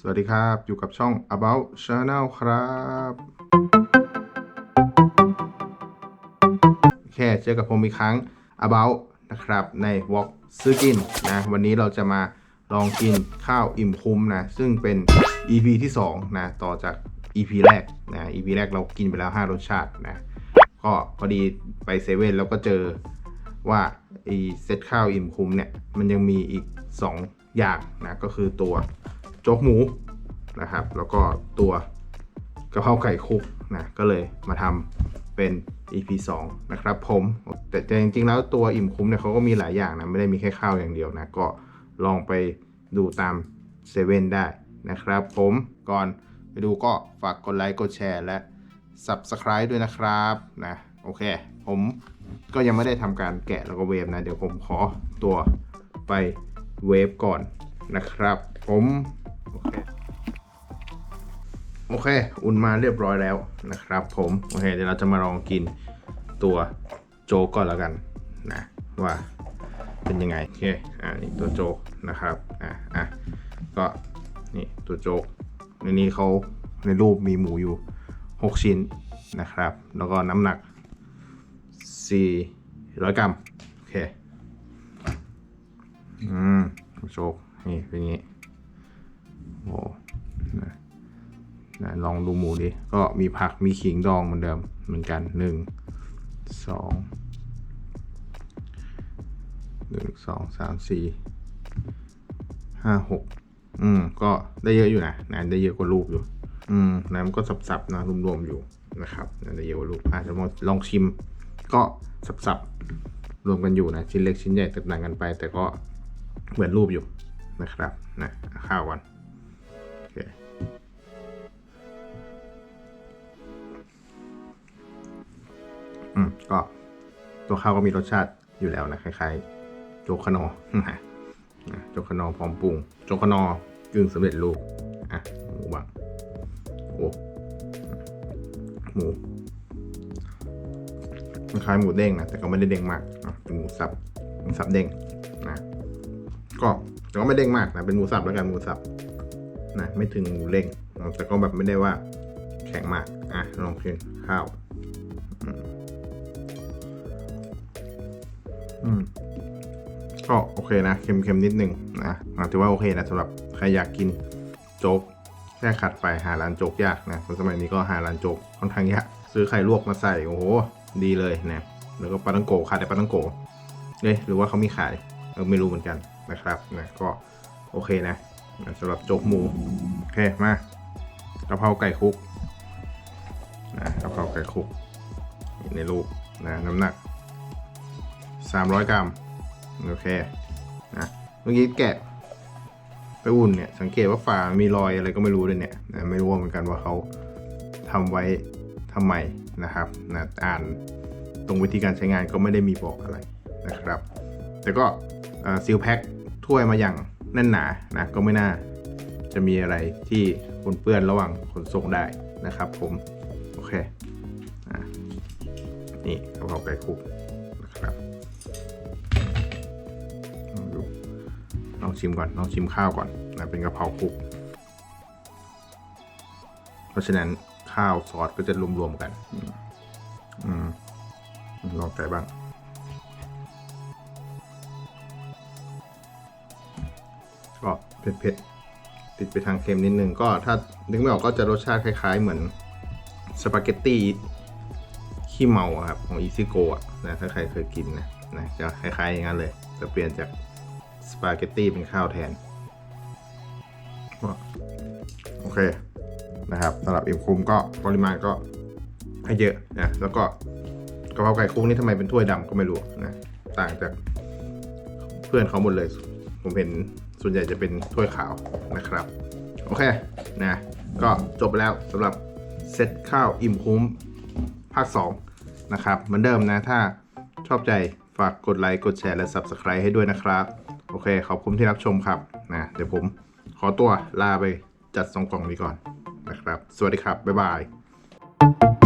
สวัสดีครับ อยู่กับช่อง about channel ครับโอเคเจอกับผมอีกครั้ง about นะครับ ใน Walk ซื้อกินนะ วันนี้เราจะมาลองกินข้าวอิ่มคุ้มนะ ซึ่งเป็น EP ที่ 2 นะ ต่อจาก EP แรกนะ EP แรกเรากินไปแล้ว 5 รสชาตินะ ก็พอดีไปเซเว่นแล้วก็เจอว่าไอเซตข้าวอิ่มคุ้มเนี่ย มันยังมีอีก 2 อย่างนะ ก็คือตัว โจ๊กหมูนะครับ แล้วก็ตัวกะเพราไก่คุกนะก็เลยมาทำเป็น EP 2 นะครับผมแต่แต่จริงๆ แล้วตัวอิ่มคุ้มเนี่ยเขาก็มีหลายอย่างนะ ไม่ได้มีแค่ข้าวอย่างเดียวนะ ก็ลองไปดูตามเซเว่นได้นะครับผมก่อนไปดูก็ฝากกดไลค์กดแชร์และ Subscribe ด้วยนะครับนะโอเค ผมก็ยังไม่ได้ทำการแกะแล้วก็เวฟนะ เดี๋ยวผมขอตัวไปเวฟก่อนนะครับ ผม โอเคโอเค อุ่นมาเรียบร้อยแล้วนะครับ ผมโอเคเดี๋ยวเราจะมาลองกินตัวโจก่อนแล้วกันนะว่าเป็นยังไงโอเคอ่านี่ตัวโจกนะครับอะอะก็นี่ตัวโจกในนี้เขาในรูปมีหมูอยู่ 6 ชิ้นนะครับ แล้วก็น้ำหนัก 400 กรัม โอเค อืมโชคนี่เป็นอย่างนี้ โอ้นะนะลองดูหมูดิ ก็มีผักมีขิงดองเหมือนเดิมเหมือนกันหนึ่งสองหนึ่งสองสามสี่ห้าหกอืม ก็ได้เยอะอยู่นะนะได้เยอะกว่ารูปอยู่ อืมน้ำก็สับๆนะรวมๆอยู่นะครับนะได้เยอะกว่ารูปอาจจะลองชิม ก็สับๆรวมกันอยู่นะชิ้นเล็กชิ้นใหญ่แตกต่างกันไป แต่ก็เหมือนรูปอยู่นะครับนะข้าวก่อน ก็ตัวข้าวก็มีรสชาติอยู่แล้วนะคล้ายๆ โจกขนอโจกขนอพร้อมปรุง โจกขนอกึ่งสำเร็จรูปอะหมูบ้างโอ้หมูคล้ายหมูเด้งนะแต่ก็ไม่ได้เด้งมากเป็นหมูสับหมูสับเด้งนะก็แต่ก็ไม่เด้งมากนะเป็นหมูสับแล้วกันหมูสับนะไม่ถึงหมูเด้งแต่ก็แบบไม่ได้ว่าแข็งมากอะลองกินข้าว อืมก็โอเคนะ เค็มๆนิดนึงนะอะถือว่าโอเคนะสำหรับใครอยากกินโจ๊กแค่ขัดไปหาร้านโจ๊กยากนะสมัยนี้ก็หาร้านโจ๊กค่อนข้างยากซื้อไข่ลวกมาใส่โอ้โหดีเลยนะแล้วก็ปลาตังโกขายแต่ปลาตังโกเอ้ยหรือว่าเขามีขายเออไม่รู้เหมือนกันนะครับนะก็โอเคนะสำหรับโจ๊กหมูโอเคมากะเพราไก่คุกนะกะเพราไก่คุกในรูปนะน้ำหนัก 300 กรัม โอเคนะเมื่อกี้แกะ ไปอุ่นเนี่ย สังเกตว่าฝามีรอยอะไรก็ไม่รู้เลยเนี่ยนะไม่รู้เหมือนกันว่าเขาทำไว้ทำไมนะครับนะอ่านตรงวิธีการใช้งานก็ไม่ได้มีบอกอะไรนะครับ แต่ก็ซีลแพ็คถ้วยมาอย่างแน่นหนานะก็ไม่น่าจะมีอะไรที่ปนเปื้อนระหว่างขนส่งได้นะครับผม โอเคนี่กะเพราไก่คุกนะครับ ลองชิมก่อนลองชิมข้าวก่อนนะเป็นกะเพราคลุก เพราะฉะนั้นข้าวซอสก็จะรวมๆกัน อืมอมลองไก่บ้าง ก็เผ็ดๆติดไปทางเค็มนิดนึงก็ถ้านึกไม่ออกก็จะรสชาติคล้าย ๆ เหมือนสปาเกตตี้ขี้เมาครับของอีซิโกะนะถ้าใครเคยกินนะนะจะคล้ายๆอย่างนั้นเลยแต่เปลี่ยนจาก สปาเกตตี้เป็นข้าวแทน โอเคนะครับสำหรับอิ่มคุ้มก็ปริมาณก็ให้เยอะนะแล้วก็กระเพราไก่คลุกนี่ทำไมเป็นถ้วยดำก็ไม่รู้นะต่างจากเพื่อนเขาหมดเลย ผมเห็นส่วนใหญ่จะเป็นถ้วยขาวนะครับ โอเคนะก็จบไปแล้วสำหรับเซตข้าวอิ่มคุ้มภาค 2 นะครับ เหมือนเดิมนะ ถ้าชอบใจ ฝากกดไลค์กดแชร์และ Subscribe ให้ด้วยนะครับ โอเค ขอบคุณที่รับชมครับนะเดี๋ยวผมขอตัวลาไปจัดสองกล่องนี้ก่อนนะครับ สวัสดีครับ บ๊ายบาย